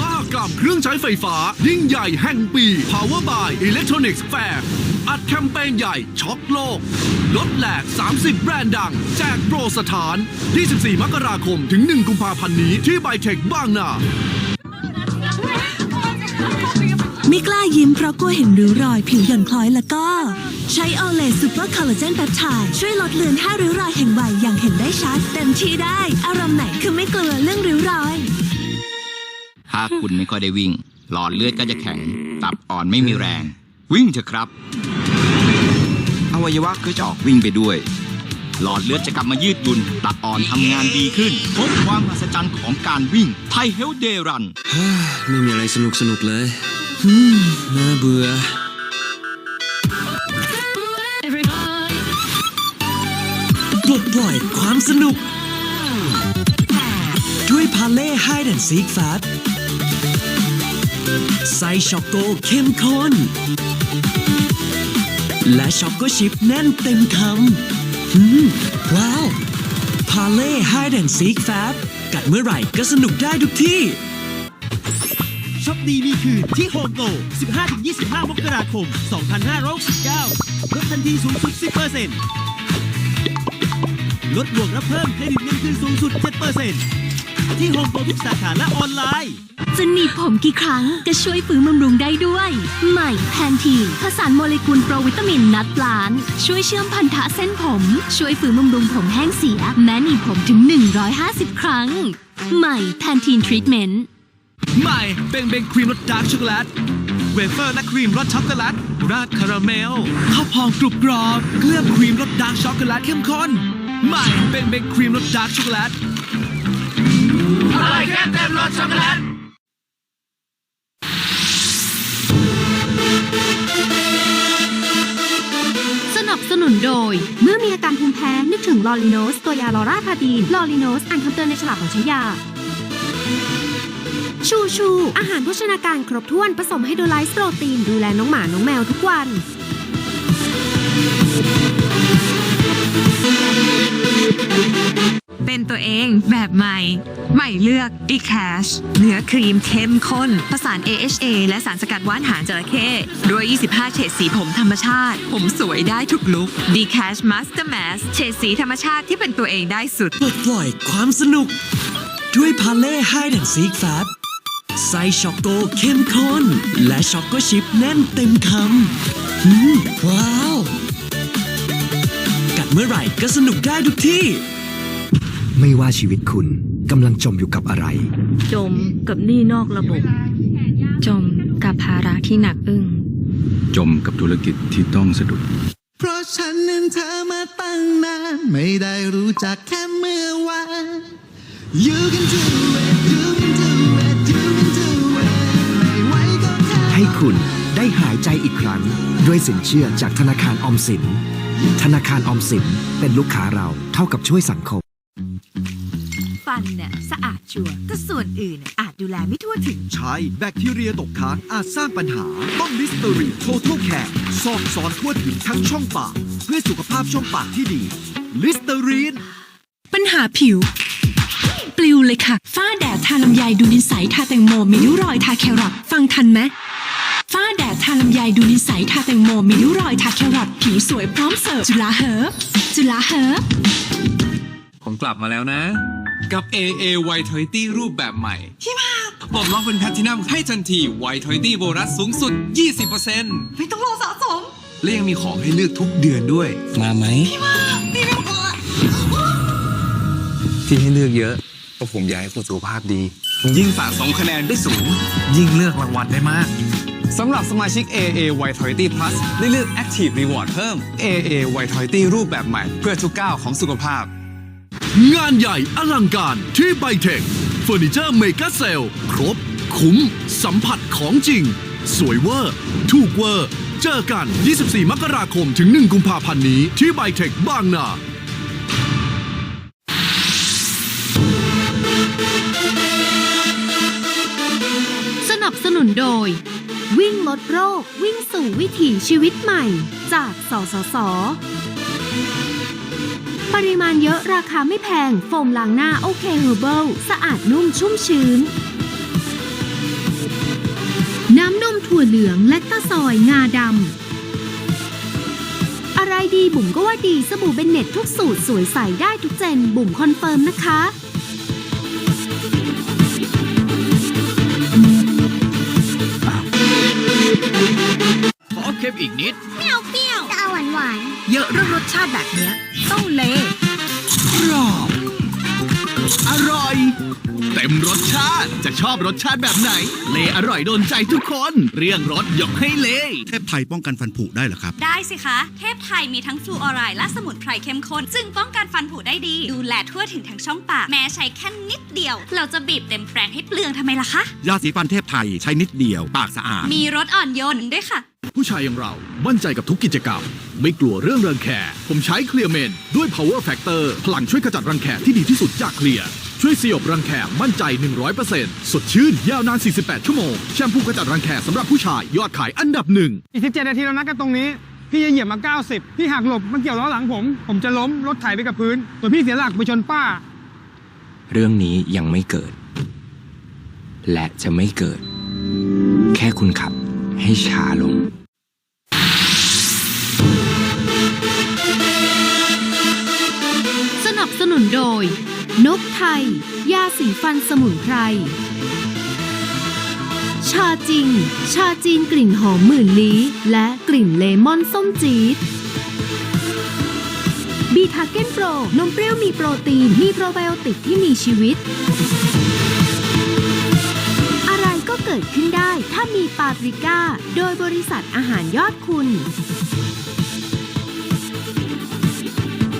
มากกับเครื่องใช้ไฟฟ้า ยิ่งใหญ่แห่งปี Power by Electronics Fair อัดแคมเปญใหญ่ ช็อกโลก ลดแหลก 30 แบรนด์ดัง แจกโปรสถาน 24 มกราคมถึง 1 กุมภาพันธ์นี้ที่ไบเทคบางนา ไม่กล้ายิ้มเพราะกลัวเห็นริ้วรอยผิวหย่อนคล้อยแล้วก็ ใช้ออเลซูเปอร์คอลลาเจนแปปไทด์ช่วยลดเลือนห้าริ้วรอยแห่งวัยอย่างเห็นได้ชัด เต็มที่ได้ อารมณ์ไหนคือไม่กลัวเรื่องริ้วรอย ถ้าคุณไม่ค่อยได้วิ่ง หลอดเลือดก็จะแข็ง ตับอ่อนไม่มีแรง วิ่งเถอะครับ อวัยวะก็จะออกวิ่งไปด้วย หลอดเลือดจะกลับมายืดหยุ่น ตับอ่อนทำงานดีขึ้น พบความมหัศจรรย์ของการวิ่ง ไทเฮลเดรัน ไม่มีอะไรสนุกสนุกเลยฮึมน่าเบื่อ ปลดปล่อยความสนุก ด้วยพาเล่ไฮแอนซีกแฟ ไซช็อกโกเข้มข้น และช็อกโกชิปแน่นเต็มคำฮึมว้าว พาเล่ไฮแอนซีกแฟตกัดเมื่อไหร่ก็สนุกได้ทุกที่ช็อปดีมีคืนที่โฮมโปร15-25 มกราคม 2569ลดทันทีสูงสุด 10%ลดบวกรับเพิ่มเครดิตเงินคืนสูงสุด 7%ที่โฮมโปรทุกสาขาและออนไลน์ จะหนีบผมกี่ครั้งก็ช่วยฟื้นบำรุงได้ด้วย ใหม่แพนทีนผสานโมเลกุลโปรวิตามินนัดล้าน ช่วยเชื่อมพันธะเส้นผม ช่วยฟื้นบำรุงผมแห้งเสีย แม้หนีบผมถึง 150 ครั้ง ใหม่แพนทีนทรีทเมนต์ใหม่เบงเบงครีมรสดาร์กช็อกโกแลตเวเฟอร์และครีมรสช็อกโกแลตราดคาราเมลข้าวพองกรุบกรอบเคลือบครีมรสดาร์กช็อกโกแลตเข้มข้นใหม่เบงเบงครีมรสดาร์กช็อกโกแลตส สนับสนุนโดย เมื่อมีอาการภูมิแพ้นึกถึงลอริโนส ตัวยาลอราพาดีนลอริโนสอ่านคำเตือนในฉลากของใช้ยา ชูชู อาหารโภชนาการครบถ้วนผสมไฮโดรไลซ์โปรตีน ดูแลน้องหมา น้องแมวทุกวัน ใหม่ ใหม่เลือก d c a s h เนื้อครีมเข้มข้น ผสาน AHA และสารสกัดว่านหางจระเข้ด้วย 25 เฉดสีผมธรรมชาติ ผมสวยได้ทุกลุค d c a s h Master Mask เฉดสีธรรมชาติที่เป็นตัวเองได้สุด ปลดปล่อยความสนุก ด้วยพาเล่ไฮแอนซีกแฟตไซช็อกโกเข้มข้น และช็อกโกชิปแน่นเต็มคำฮึมว้าว กัดเมื่อไหร่ก็สนุกได้ทุกที่ ไม่ว่าชีวิตคุณกำลังจมอยู่กับอะไร จมกับหนี้นอกระบบ จมกับภาระที่หนักอึ้ง จมกับธุรกิจที่ต้องสะดุด เพราะฉันนั้นเธอมาตั้งนานไม่ได้รู้จักแค่เมื่อวาน You can do it you can do it you can do it ไม่ไหวก็แค่ให้คุณได้หายใจอีกครั้ง ด้วยสินเชื่อจากธนาคารออมสิน ธนาคารออมสินเป็นลูกค้าเราเท่ากับช่วยสังคม ฟันเนี่ยสะอาดชัวร์แต่ส่วนอื่นน่ะอาจดูแลไม่ทั่วถึง ใช่แบคทีเรียตกค้างอาจสร้างปัญหา ต้องลิสเตอรีโทท l แคร์ซอกซอนทั่วถึงทั้งช่องปาก เพื่อสุขภาพช่องปากที่ดีลิสเตอรีนปัญหาผิว ปลิวเลยค่ะ ฝ้าแดดทาลำไยดูนิสัยทาแตงโมมีริ้วรอยทาแครอทฟังทันไหมฝ้าแดดทาลำไยดูนิสัยทาแตงโมมีริ้วรอยทาแครอทผิวสวยพร้อมเสิร์ฟจุฬาเฮิร์บจุฬาเฮิร์บ ผมกลับมาแล้วนะ กับ AA Y20 รูปแบบใหม่ที่มาปลดล็อกเป็นแพลตินัมให้ทันที Y20 โบนัสสูงสุด 20%ไม่ต้องรอสะสม และยังมีของให้เลือกทุกเดือนด้วย มาไหมที่ให้เลือกเยอะก็ผมอยากให้คุณสุขภาพดี ยิ่งสะสมคะแนนได้สูง ยิ่งเลือกรางวัลได้มากสำหรับสมาชิก AA Y20 Plus ได้เลือก Active Reward เพิ่ม AA Y20 รูปแบบใหม่ เพื่อทุกก้าวของสุขภาพ งานใหญ่อลังการที่ไบเทคเฟอร์นิเจอร์เมกาเซลครบ คุ้ม สัมผัสของจริง สวยเวอร์ ถูกเวอร์ เจอกัน 24 มกราคมถึง 1 กุมภาพันธ์นี้ที่ไบเทคบางนาสนับสนุนโดย วิ่งลดโรค วิ่งสู่วิถีชีวิตใหม่ จากสสส ปริมาณเยอะราคาไม่แพง โฟมล้างหน้าโอเคเฮอร์เบิลสะอาดนุ่มชุ่มชื้น น้ำนมถั่วเหลืองและตะซอยงาดำ อะไรดีบุ๋มก็ว่าดีสบู่เบนเน็ตทุกสูตรสวยใสได้ทุกเจน บุ๋มคอนเฟิร์มนะคะขอเค็มอีกนิดจะเอาหวาน หวาน เยอะเรื่องรสชาติแบบเนี้ยต้องเลกรอบ อร่อย เต็มรสชาติจะชอบรสชาติแบบไหน เลอร่อยโดนใจทุกคน เรื่องรสยกให้เล เทพไทยป้องกันฟันผุได้เหรอครับ ได้สิคะ เทพไทยมีทั้งฟลูออไรด์และสมุนไพรเข้มข้นซึ่งป้องกันฟันผุได้ดี ดูแลทั่วถึงทั้งช่องปาก แม้ใช้แค่นิดเดียว เราจะบีบเต็มแปรงให้เปลืองทำไมล่ะคะ ยาสีฟันเทพไทยใช้นิดเดียว ปากสะอาด มีรสอ่อนโยนด้วยค่ะ ผู้ชายอย่างเรา มั่นใจกับทุกกิจกรรม ไม่กลัวเรื่องรังแค ผมใช้เคลียร์เมนด้วย power factor พลังช่วยขจัดรังแคที่ดีที่สุดจากเคลียร์ช่วยสยบรังแคมั่นใจ 100%สดชื่น ยาวนาน 48 ชั่วโมง แชมพูขจัดรังแคสำหรับผู้ชาย ยอดขายอันดับหนึ่งอีก17นาทีเรานัดกันตรงนี้ พี่จะเหยียบมา 90 พี่หักหลบมันเกี่ยวล้อหลังผม ผมจะล้มรถไถไปกับพื้นส่วนพี่เสียหลักไปชนป้า เรื่องนี้ยังไม่เกิด และจะไม่เกิด แค่คุณขับให้ช้าลง นุนโดย นกไทย ยาสีฟันสมุนไพร ชาจริง ชาจีนกลิ่นหอมหมื่นลี้ และกลิ่นเลมอนส้มจี๊ดบีทาเก้นโปรนมเปรี้ยวมีโปรตีน มีโปรไบโอติกที่มีชีวิต อะไรก็เกิดขึ้นได้ถ้ามีปาปริก้า โดยบริษัทอาหารยอดคุณ